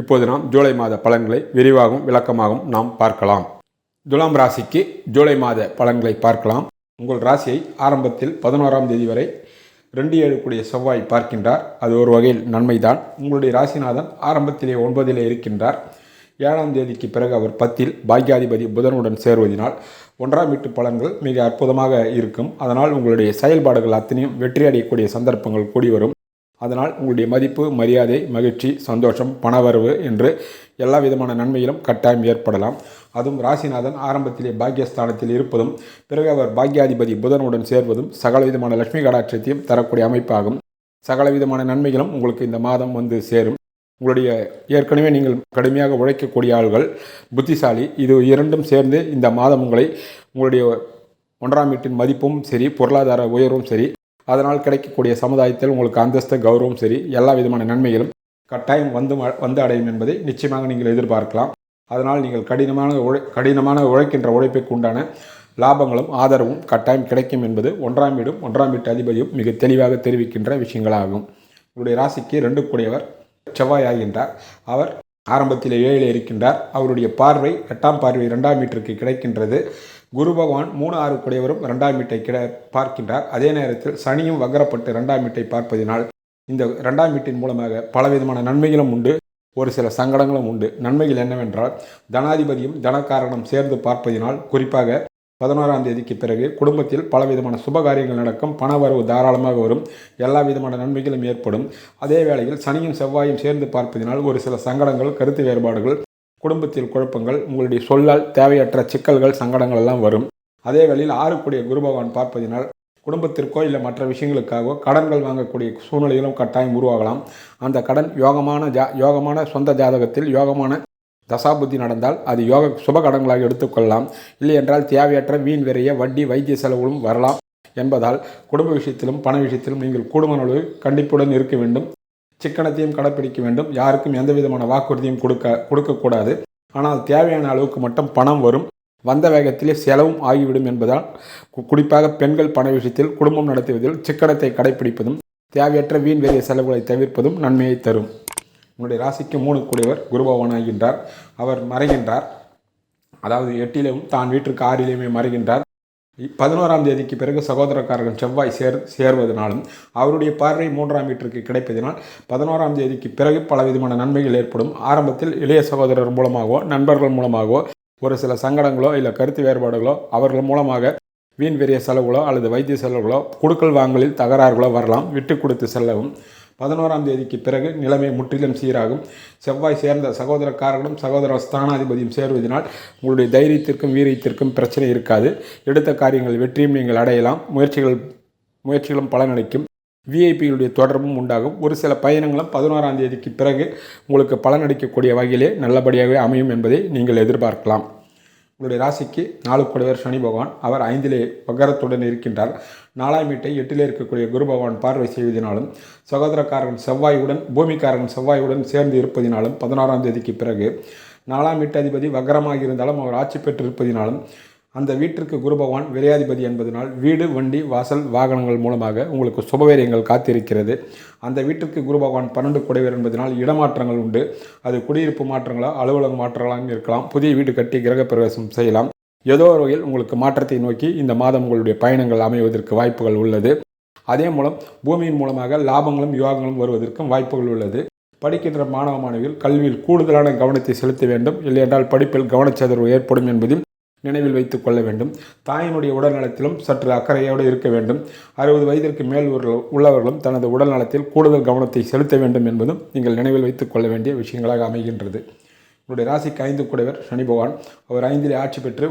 இப்போது நாம் ஜூலை மாத பலன்களை விரிவாகவும் விளக்கமாகவும் நாம் பார்க்கலாம். துலாம் ராசிக்கு ஜூலை மாத பலன்களை பார்க்கலாம். உங்கள் ராசியை ஆரம்பத்தில் பதினோராம் தேதி வரை ரெண்டு ஏழு கூடிய செவ்வாய் பார்க்கின்றார். அது ஒரு வகையில் நன்மைதான். உங்களுடைய ராசிநாதன் ஆரம்பத்திலே ஒன்பதிலே இருக்கின்றார். ஏழாம் தேதிக்கு பிறகு அவர் பத்தில் பாக்யாதிபதி புதனுடன் சேருவதினால் ஒன்றாம் வீட்டு பலன்கள் மிக அற்புதமாக இருக்கும். அதனால் உங்களுடைய செயல்பாடுகள் அத்தனையும் வெற்றி அடையக்கூடிய சந்தர்ப்பங்கள் கூடி வரும். அதனால் உங்களுடைய மதிப்பு மரியாதை மகிழ்ச்சி சந்தோஷம் பணவரவு என்று எல்லா விதமான நன்மையிலும் கட்டாயம் ஏற்படலாம். அதுவும் ராசிநாதன் ஆரம்பத்திலே பாக்கியஸ்தானத்தில் இருப்பதும் பிறகு அவர் பாக்யாதிபதி புதனுடன் சேர்வதும் சகல விதமான லட்சுமி கடாட்சத்தையும் தரக்கூடிய அமைப்பாகும். சகல விதமான நன்மைகளும் உங்களுக்கு இந்த மாதம் வந்து சேரும். உங்களுடைய ஏற்கனவே நீங்கள் கடுமையாக உழைக்கக்கூடிய ஆள்கள் புத்திசாலி இது இரண்டும் சேர்ந்து இந்த மாதம் உங்களை உங்களுடைய ஒன்றாம் வீட்டின் மதிப்பும் சரி பொருளாதார உயர்வும் சரி அதனால் கிடைக்கக்கூடிய சமுதாயத்தில் உங்களுக்கு அந்தஸ்து கௌரவம் சரி எல்லா விதமான நன்மைகளும் கட்டாயம் வந்து வந்து அடையும் என்பதை நிச்சயமாக நீங்கள் எதிர்பார்க்கலாம். அதனால் நீங்கள் கடினமான உழை கடினமான உழைக்கின்ற உழைப்புக்கு உண்டான லாபங்களும் ஆதரவும் கட்டாயம் கிடைக்கும் என்பது ஒன்றாம் வீடும் ஒன்றாம் வீட்டு அதிபதியும் மிக தெளிவாக தெரிவிக்கின்ற விஷயங்களாகும். உங்களுடைய ராசிக்கு ரெண்டு கூடியவர் செவ்வாய் ஆகின்றார். அவர் ஆரம்பத்தில் ஏழில் இருக்கின்றார். அவருடைய பார்வை எட்டாம் பார்வை இரண்டாம் மீட்டருக்கு கிடைக்கின்றது. குரு பகவான் மூணு ஆறு குடையவரும் இரண்டாம் வீட்டை கிட பார்க்கின்றார். அதே நேரத்தில் சனியும் வக்கரப்பட்டு இரண்டாம் வீட்டை பார்ப்பதினால் இந்த இரண்டாம் வீட்டின் மூலமாக பலவிதமான நன்மைகளும் உண்டு. ஒரு சில சங்கடங்களும் உண்டு. நன்மைகள் என்னவென்றால் தனாதிபதியும் தனக்காரனும் சேர்ந்து பார்ப்பதினால் குறிப்பாக பதினோராம் தேதிக்கு பிறகு குடும்பத்தில் பலவிதமான சுபகாரியங்கள் நடக்கும். பணவரவு தாராளமாக வரும். எல்லா விதமான நன்மைகளும் ஏற்படும். அதே வேளையில் சனியும் செவ்வாயும் சேர்ந்து பார்ப்பதினால் ஒரு சில சங்கடங்கள் கருத்து வேறுபாடுகள் குடும்பத்தில் குழப்பங்கள் உங்களுடைய சொல்லால் தேவையற்ற சிக்கல்கள் சங்கடங்கள் எல்லாம் வரும். அதே வேளையில் ஆறுக்கூடிய குரு பகவான் பார்ப்பதினால் குடும்பத்திற்கோ இல்லை மற்ற விஷயங்களுக்காகவோ கடன்கள் வாங்கக்கூடிய சூழ்நிலைகளும் கட்டாயம் உருவாகலாம். அந்த கடன் யோகமான ஜா யோகமான சொந்த ஜாதகத்தில் யோகமான தசாபுத்தி நடந்தால் அது யோக சுப கடன்களாக எடுத்துக்கொள்ளலாம். இல்லை என்றால் தேவையற்ற வீண் விரைய வட்டி வைத்திய செலவுகளும் வரலாம் என்பதால் குடும்ப விஷயத்திலும் பண விஷயத்திலும் நீங்கள் கூடுமான அளவு கண்டிப்புடன் இருக்க வேண்டும். சிக்கனத்தையும் கடைப்பிடிக்க வேண்டும். யாருக்கும் எந்த விதமான வாக்குறுதியும் கொடுக்க கொடுக்கக்கூடாது. ஆனால் தேவையான அளவுக்கு மட்டும் பணம் வரும். வந்த வேகத்திலே செலவும் ஆகிவிடும் என்பதால் கு- குறிப்பாக பெண்கள் பண விஷயத்தில் குடும்பம் நடத்துவதில் சிக்கனத்தை கடைப்பிடிப்பதும் தேவையற்ற வீண் வெளிய செலவுகளை தவிர்ப்பதும் நன்மையை தரும். உங்களுடைய ராசிக்கு மூணு கூடியவர் குருபவன் ஆகின்றார் அவர் மறைகின்றார். அதாவது எட்டிலும் தான் வீட்டிற்கு ஆறிலையுமே மறைகின்றார். பதினோராம் தேதிக்கு பிறகு சகோதரக்காரர்கள் செவ்வாய் சேர் சேர்வதனாலும் அவருடைய பார்வை மூன்றாம் வீட்டிற்கு கிடைப்பதினால் பதினோராம் தேதிக்கு பிறகு பலவிதமான நன்மைகள் ஏற்படும். ஆரம்பத்தில் இளைய சகோதரர் மூலமாகவோ நண்பர்கள் மூலமாகவோ ஒரு சில சங்கடங்களோ இல்லை கருத்து வேறுபாடுகளோ அவர்கள் மூலமாக வீண் வெறிய செலவுகளோ அல்லது வைத்திய செலவுகளோ குடுக்கல் வாங்கலில் தகராறுகளோ வரலாம். விட்டு கொடுத்து செல்லவும். பதினோராம் தேதிக்கு பிறகு நிலைமை முற்றிலும் சீராகும். செவ்வாய் சேர்ந்த சகோதரக்காரர்களும் சகோதர ஸ்தானாதிபதியும் சேருவதனால் உங்களுடைய தைரியத்திற்கும் வீரியத்திற்கும் பிரச்சனை இருக்காது. எடுத்த காரியங்கள் வெற்றியும் நீங்கள் அடையலாம். முயற்சிகள் முயற்சிகளும் பலனளிக்கும். விஐபிகளுடைய தொடர்பும் உண்டாகும். ஒரு சில பயணங்களும் பதினோராம் தேதிக்கு பிறகு உங்களுக்கு பலனளிக்கக்கூடிய வகையிலே நல்லபடியாகவே அமையும் என்பதை நீங்கள் எதிர்பார்க்கலாம். உங்களுடைய ராசிக்கு நாலு கூடியவர் சனி பகவான். அவர் ஐந்திலே வக்கரத்துடன் இருக்கின்றார். நாலாம் வீட்டை எட்டிலே இருக்கக்கூடிய குரு பகவான் பார்வை செய்வதனாலும் சகோதரக்காரன் செவ்வாயுடன் பூமிக்காரன் செவ்வாயுடன் சேர்ந்து இருப்பதினாலும் பதினாறாம் தேதிக்கு பிறகு நாலாம் வீட்டதிபதி வக்கரமாக இருந்தாலும் அவர் ஆட்சி பெற்று இருப்பதினாலும் அந்த வீட்டிற்கு குரு பகவான் விரையாதிபதி என்பதனால் வீடு வண்டி வாசல் வாகனங்கள் மூலமாக உங்களுக்கு சுபவேரியங்கள் காத்திருக்கிறது. அந்த வீட்டிற்கு குரு பகவான் பன்னெண்டு குடைவர் என்பதனால் இடமாற்றங்கள் உண்டு. அது குடியிருப்பு மாற்றங்களா அலுவலக மாற்றங்களாகவும் இருக்கலாம். புதிய வீடு கட்டி கிரக பிரவேசம் செய்யலாம். ஏதோ ஒரு வகையில் உங்களுக்கு மாற்றத்தை நோக்கி இந்த மாதம் உங்களுடைய பயணங்கள் அமைவதற்கு வாய்ப்புகள் உள்ளது. அதே மூலம் பூமியின் மூலமாக லாபங்களும் யோகங்களும் வருவதற்கும் வாய்ப்புகள் உள்ளது. படிக்கின்ற மாணவ மாணவிகள் கல்வியில் கூடுதலான கவனத்தை செலுத்த வேண்டும். இல்லையென்றால் படிப்பில் கவனச்சதர்வு ஏற்படும் என்பதில் நினைவில் வைத்து கொள்ள வேண்டும். தாயினுடைய உடல்நலத்திலும் சற்று அக்கறையோடு இருக்க வேண்டும். அறுபது வயதிற்கு மேல் உள்ளவர்களும் தனது உடல் நலத்தில் கூடுதல் கவனத்தை செலுத்த வேண்டும் என்பதும் நீங்கள் நினைவில் வைத்துக் கொள்ள வேண்டிய விஷயங்களாக அமைகின்றது. உங்களுடைய ராசிக்கு ஐந்து கூடவர் சனி பகவான். அவர் ஐந்திலே ஆட்சி பெற்று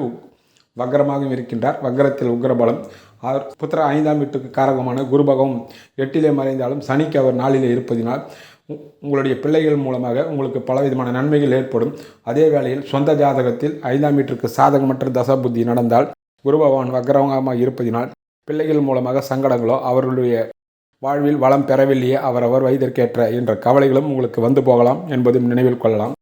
வக்கரமாகவும் இருக்கின்றார். வக்கரத்தில் உக்ரபலம். அவர் புத்திர ஐந்தாம் வீட்டுக்கு காரகமான குரு பகவான். எட்டிலே மறைந்தாலும் சனிக்கு அவர் நாளிலே இருப்பதினால் உங்களுடைய பிள்ளைகள் மூலமாக உங்களுக்கு பலவிதமான நன்மைகள் ஏற்படும். அதே வேளையில் சொந்த ஜாதகத்தில் ஐந்தாம் வீட்டிற்கு சாதகமற்ற தசபுத்தி நடந்தால் குரு பகவான் இருப்பதினால் பிள்ளைகள் மூலமாக சங்கடங்களோ அவர்களுடைய வாழ்வில் வளம் பெறவில்லையே அவரவர் வயதிற்கேற்ற என்ற கவலைகளும் உங்களுக்கு வந்து போகலாம் என்பதும் நினைவில் கொள்ளலாம்.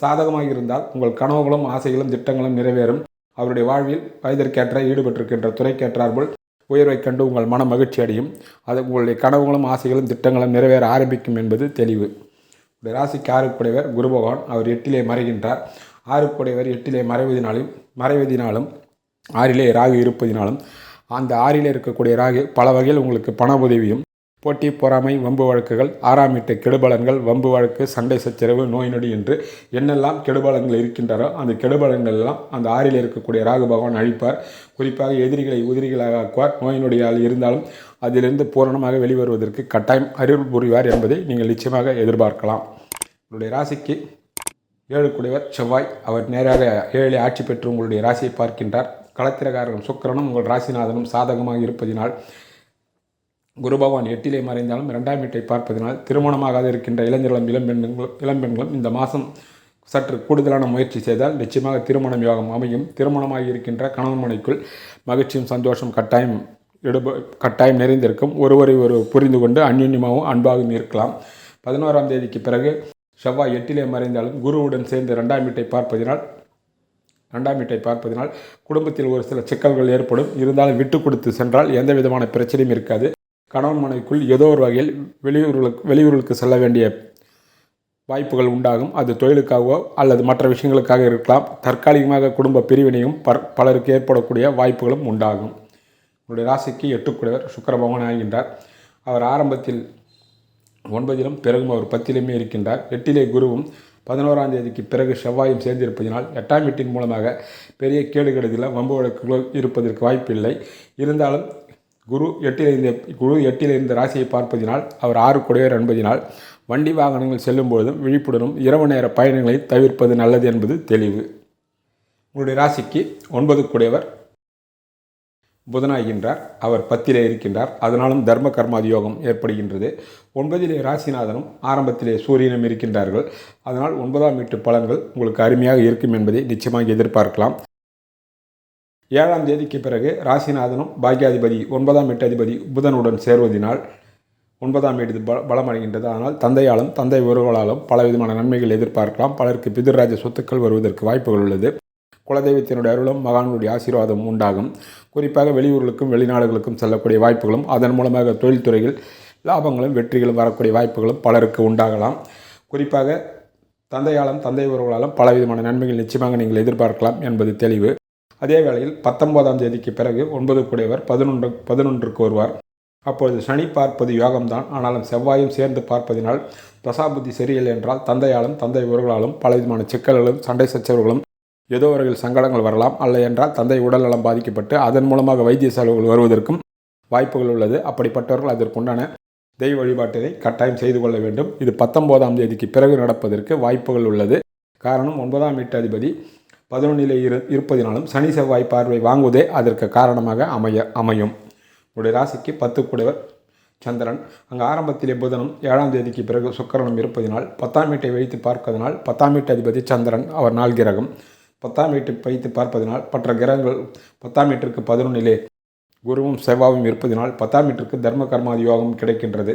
சாதகமாக இருந்தால் உங்கள் கனவுகளும் ஆசைகளும் திட்டங்களும் நிறைவேறும். அவருடைய வாழ்வில் வயதிற்கேற்ற ஈடுபட்டிருக்கின்ற துறைக்கேற்றார்போல் உயர்வைக் கண்டு உங்கள் மன மகிழ்ச்சி அடையும். அது உங்களுடைய கனவுகளும் ஆசைகளும் திட்டங்களும் நிறைவேற ஆரம்பிக்கும் என்பது தெளிவு. உடைய ராசிக்கு ஆறுக்குடையவர் குரு பகவான். அவர் எட்டிலே மறைகின்றார். ஆறுக்குடையவர் எட்டிலே மறைவதினாலும் மறைவதினாலும் ஆறிலே ராகு இருப்பதினாலும் அந்த ஆறிலே இருக்கக்கூடிய ராகு பல வகையில் உங்களுக்கு பண உதவியும் போட்டி பொறாமை வம்பு வழக்குகள் ஆறாம் வீட்டு கெடுபலன்கள் வம்பு வழக்கு சண்டை சச்சரவு நோய் நொடி என்று என்னெல்லாம் கெடுபலன்கள் இருக்கின்றனோ அந்த கெடுபலன்கள் எல்லாம் அந்த ஆறில் இருக்கக்கூடிய ராகு பகவான் அழிப்பார். குறிப்பாக எதிரிகளை உதிரிகளாக ஆக்குவார். நோய் நொடியால் இருந்தாலும் அதிலிருந்து பூரணமாக வெளிவருவதற்கு கட்டாயம் அருள் புரிவார் என்பதை நீங்கள் நிச்சயமாக எதிர்பார்க்கலாம். உங்களுடைய ராசிக்கு ஏழு குடைவர் செவ்வாய். அவர் நேராக ஏழை ஆட்சி பெற்று உங்களுடைய ராசியை பார்க்கின்றார். களத்திரகாரகம் சுக்கிரனும் உங்கள் ராசிநாதனும் சாதகமாக இருப்பதினால் குரு பகவான் எட்டிலே மறைந்தாலும் இரண்டாம் வீட்டை பார்ப்பதினால் திருமணமாகாத இருக்கின்ற இளைஞர்களும் இளம்பெண்களும் இளம்பெண்களும் இந்த மாதம் சற்று கூடுதலான முயற்சி செய்தால் நிச்சயமாக திருமணம் யோகம் அமையும். திருமணமாகி இருக்கின்ற கணவன் மனைக்குள் மகிழ்ச்சியும் சந்தோஷம் கட்டாயம் எடுப கட்டாயம் நிறைந்திருக்கும். ஒருவரை ஒரு புரிந்து கொண்டு அந்யுன்யமாகவும் அன்பாகவும் இருக்கலாம். பதினோராம் தேதிக்கு பிறகு செவ்வாய் எட்டிலே மறைந்தாலும் குருவுடன் சேர்ந்து ரெண்டாம் வீட்டை பார்ப்பதினால் ரெண்டாம் வீட்டை பார்ப்பதினால் குடும்பத்தில் ஒரு சில சிக்கல்கள் ஏற்படும். இருந்தாலும் விட்டு கொடுத்து சென்றால் எந்த விதமான பிரச்சனையும் இருக்காது. கணவன் மனைவிக்குள் ஏதோ ஒரு வகையில் வெளியூர்களுக்கு வெளியூர்களுக்கு செல்ல வேண்டிய வாய்ப்புகள் உண்டாகும். அது தொழிலுக்காகவோ அல்லது மற்ற விஷயங்களுக்காக இருக்கலாம். தற்காலிகமாக குடும்ப பிரிவினையும் பலருக்கு ஏற்படக்கூடிய வாய்ப்புகளும் உண்டாகும். உங்களுடைய ராசிக்கு எட்டுக்குடையவர் சுக்கரபவன் பகவான் ஆகின்றார். அவர் ஆரம்பத்தில் ஒன்பதிலும் பிறகும் அவர் பத்திலுமே இருக்கின்றார். எட்டிலே குருவும் பதினோராம் தேதிக்கு பிறகு செவ்வாயும் சேர்ந்திருப்பதினால் எட்டாம் வீட்டின் மூலமாக பெரிய கேடு வம்பு வழக்குகள் இருப்பதற்கு வாய்ப்பில்லை. இருந்தாலும் குரு எட்டில் இருந்த குரு எட்டில் இருந்த ராசியை பார்ப்பதினால் அவர் ஆறு கொடையர் என்பதினால் வண்டி வாகனங்கள் செல்லும்போதும் விழிப்புடனும் இரவு நேர பயணங்களை தவிர்ப்பது நல்லது என்பது தெளிவு. உங்களுடைய ராசிக்கு ஒன்பது குடையவர் புதனாகின்றார் அவர் பத்திலே இருக்கின்றார். அதனாலும் தர்ம கர்மாதி யோகம் ஏற்படுகின்றது. ஒன்பதிலே ராசிநாதனும் ஆரம்பத்திலே சூரியனும் இருக்கின்றார்கள். அதனால் ஒன்பதாம் வீட்டு பலன்கள் உங்களுக்கு அருமையாக இருக்கும் என்பதை நிச்சயமாக எதிர்பார்க்கலாம். ஏழாம் தேதிக்கு பிறகு ராசிநாதனும் பாக்கியாதிபதி ஒன்பதாம் எட்டதிபதி அதிபதி புதனுடன் சேர்வதினால் ஒன்பதாம் வீடு பல பலமடைகின்றது ஆனால் தந்தையாலும் தந்தை உறவுகளாலும் பலவிதமான நன்மைகள் எதிர்பார்க்கலாம். பலருக்கு பிதிர்ராஜ சொத்துக்கள் வருவதற்கு வாய்ப்புகள் உள்ளது. குலதெய்வத்தினுடைய அருளும் மகான்களுடைய ஆசீர்வாதம் உண்டாகும். குறிப்பாக வெளியூர்களுக்கும் வெளிநாடுகளுக்கும் செல்லக்கூடிய வாய்ப்புகளும் அதன் மூலமாக தொழில்துறையில் லாபங்களும் வெற்றிகளும் வரக்கூடிய வாய்ப்புகளும் பலருக்கு உண்டாகலாம். குறிப்பாக தந்தையாலும் தந்தை உறவுகளாலும் பலவிதமான நன்மைகள் நிச்சயமாக நீங்கள் எதிர்பார்க்கலாம் என்பது தெளிவு. அதே வேளையில் பத்தொன்பதாம் தேதிக்கு பிறகு ஒன்பது கூடையவர் பதினொன்று பதினொன்றுக்கு வருவார். அப்பொழுது சனி பார்ப்பது யோகம்தான். ஆனாலும் செவ்வாயும் சேர்ந்து பார்ப்பதினால் தசாபுத்தி சரியில்லை என்றால் தந்தையாலும் தந்தை உறவுகளாலும் பலவிதமான சிக்கல்களும் சண்டை சச்சரவுகளும் ஏதோ வகையில் சங்கடங்கள் வரலாம். அல்ல என்றால் தந்தை உடல்நலம் பாதிக்கப்பட்டு அதன் மூலமாக வைத்திய செலவுகள் வருவதற்கும் வாய்ப்புகள் உள்ளது. அப்படிப்பட்டவர்கள் அதற்குண்டான தெய்வ வழிபாட்டினை கட்டாயம் செய்து கொள்ள வேண்டும். இது பத்தொன்பதாம் தேதிக்கு பிறகு நடப்பதற்கு வாய்ப்புகள் உள்ளது. காரணம் ஒன்பதாம் வீட்டு அதிபதி பதினொன்றிலே இரு இருப்பதினாலும் சனி செவ்வாய் பார்வை வாங்குவதே அதற்கு காரணமாக அமைய அமையும். உடைய ராசிக்கு பத்து குடைவர் சந்திரன். அங்கு ஆரம்பத்திலே புதனும் ஏழாம் தேதிக்கு பிறகு சுக்கரனும் இருப்பதினால் பத்தாம் வீட்டை வைத்து பார்ப்பதனால் பத்தாம் வீட்டு அதிபதி சந்திரன் அவர் நாள் கிரகம். பத்தாம் வீட்டை வைத்து பார்ப்பதனால் மற்ற கிரகங்கள் பத்தாம் வீட்டிற்கு பதினொன்றிலே குருவும் செவ்வாவும் இருப்பதினால் பத்தாம் வீட்டிற்கு தர்ம கர்மாதி யோகம் கிடைக்கின்றது.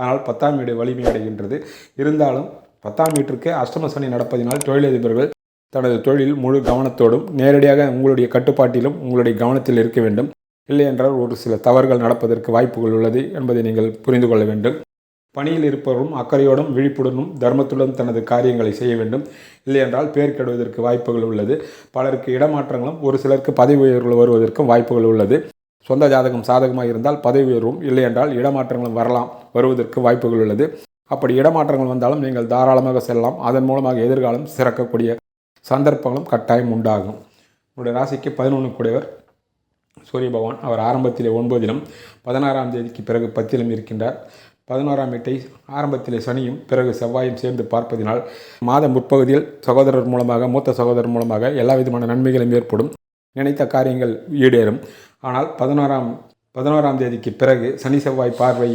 ஆனால் பத்தாம் வீடு வலிமை அடைகின்றது. இருந்தாலும் பத்தாம் வீட்டிற்கு அஷ்டம சனி நடப்பதினால் தொழிலதிபர்கள் தனது தொழில் முழு கவனத்தோடும் நேரடியாக உங்களுடைய கட்டுப்பாட்டிலும் உங்களுடைய கவனத்தில் இருக்க வேண்டும். இல்லை என்றால் ஒரு சில தவறுகள் நடப்பதற்கு வாய்ப்புகள் உள்ளது என்பதை நீங்கள் புரிந்து கொள்ள வேண்டும். பணியில் இருப்பவரும் அக்கறையோடும் விழிப்புடனும் தர்மத்துடன் தனது காரியங்களை செய்ய வேண்டும். இல்லை என்றால் பேர் கெடுவதற்கு வாய்ப்புகள் உள்ளது. பலருக்கு இடமாற்றங்களும் ஒரு சிலருக்கு பதவி உயர்வுகள் வருவதற்கும் வாய்ப்புகள் உள்ளது. சொந்த ஜாதகம் சாதகமாக இருந்தால் பதவி உயர்வும். இல்லை என்றால் இடமாற்றங்களும் வரலாம் வருவதற்கு வாய்ப்புகள் உள்ளது. அப்படி இடமாற்றங்கள் வந்தாலும் நீங்கள் தாராளமாக செல்லலாம். அதன் மூலமாக எதிர்காலம் சிறக்கக்கூடிய சந்தர்ப்பங்களும் கட்டாயம் உண்டாகும். உங்களுடைய ராசிக்கு பதினொன்று கூடியவர் சூரிய பகவான். அவர் ஆரம்பத்திலே ஒன்பதிலும் பதினாறாம் தேதிக்கு பிறகு பத்திலும் இருக்கின்றார். பதினோராம் வீட்டை ஆரம்பத்திலே சனியும் பிறகு செவ்வாயும் சேர்ந்து பார்ப்பதினால் மாத முற்பகுதியில் சகோதரர் மூலமாக மூத்த சகோதரர் மூலமாக எல்லா விதமான நன்மைகளும் ஏற்படும். நினைத்த காரியங்கள் ஈடேறும். ஆனால் பதினோராம் பதினோராம் தேதிக்கு பிறகு சனி செவ்வாய் பார்வை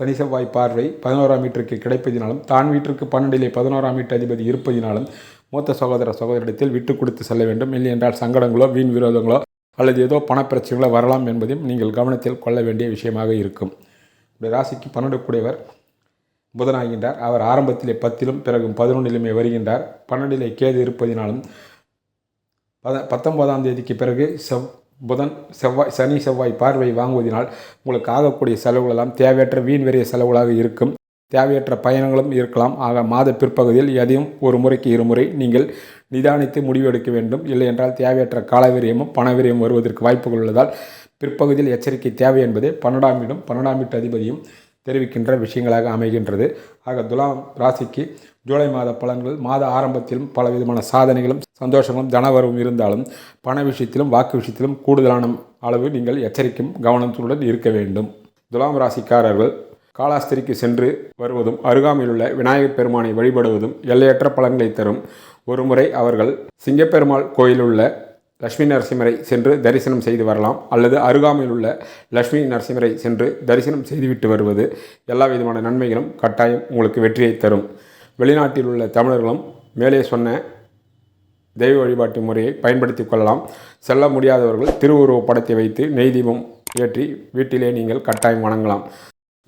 சனி செவ்வாய் பார்வை பதினோராம் வீட்டிற்கு கிடைப்பதினாலும் தான் வீட்டிற்கு பன்னெண்டிலே பதினோராம் வீட்டு அதிபதி இருப்பதினாலும் மூத்த சகோதர சகோதரிடத்தில் விட்டு கொடுத்து செல்ல வேண்டும். இல்லை என்றால் சங்கடங்களோ வீண் விரோதங்களோ அல்லது ஏதோ பணப்பிரச்சனைகளோ வரலாம் என்பதையும் நீங்கள் கவனத்தில் கொள்ள வேண்டிய விஷயமாக இருக்கும். இப்படி ராசிக்கு பன்னெண்டுக்குடையவர் புதனாகின்றார். அவர் ஆரம்பத்திலே பத்திலும் பிறகு பதினொன்றிலுமே வருகின்றார். பன்னெண்டிலே கேது இருப்பதினாலும் பத பத்தொன்பதாம் தேதிக்கு பிறகு செவ் புதன் செவ்வாய் சனி செவ்வாய் பார்வை வாங்குவதனால் உங்களுக்கு ஆகக்கூடிய செலவுகளெல்லாம் தேவையற்ற வீண் வெறிய செலவுகளாக இருக்கும். தேவையற்ற பயணங்களும் இருக்கலாம். ஆக மாத பிற்பகுதியில் எதையும் ஒரு முறைக்கு இருமுறை நீங்கள் நிதானித்து முடிவெடுக்க வேண்டும். இல்லை என்றால் தேவையற்ற காலவிரியமும் பணவிரயம் வருவதற்கு வாய்ப்புகள் உள்ளதால் பிற்பகுதியில் எச்சரிக்கை தேவை என்பதே பன்னெண்டாம் வீடும் பன்னெண்டாம் வீட்டு அதிபதியும் தெரிவிக்கின்ற விஷயங்களாக அமைகின்றது. ஆக துலாம் ராசிக்கு ஜூலை மாத பலன்கள் மாத ஆரம்பத்திலும் பல விதமான சாதனைகளும் சந்தோஷங்களும் தனவரவும் இருந்தாலும் பண விஷயத்திலும் வாக்கு விஷயத்திலும் கூடுதலான அளவு நீங்கள் எச்சரிக்கையும் கவனத்துடன் இருக்க வேண்டும். துலாம் ராசிக்காரர்கள் காலாஸ்திரிக்கு சென்று வருவதும் அருகாமையில் உள்ள விநாயகப் பெருமானை வழிபடுவதும் எல்லையற்ற பலன்களை தரும். ஒருமுறை அவர்கள் சிங்கப்பெருமாள் கோயிலுள்ள லட்சுமி நரசிம்மரை சென்று தரிசனம் செய்து வரலாம் அல்லது அருகாமையில் உள்ள லட்சுமி நரசிம்மரை சென்று தரிசனம் செய்துவிட்டு வருவது எல்லா விதமான நன்மைகளும் கட்டாயம் உங்களுக்கு வெற்றியை தரும். வெளிநாட்டில் உள்ள தமிழர்களும் மேலே சொன்ன தெய்வ வழிபாட்டு முறையை பயன்படுத்தி கொள்ளலாம். செல்ல முடியாதவர்கள் திருவுருவ படத்தை வைத்து நெய் தீபம் ஏற்றி வீட்டிலே நீங்கள் கட்டாயம் வணங்கலாம்.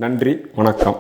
நன்றி வணக்கம்.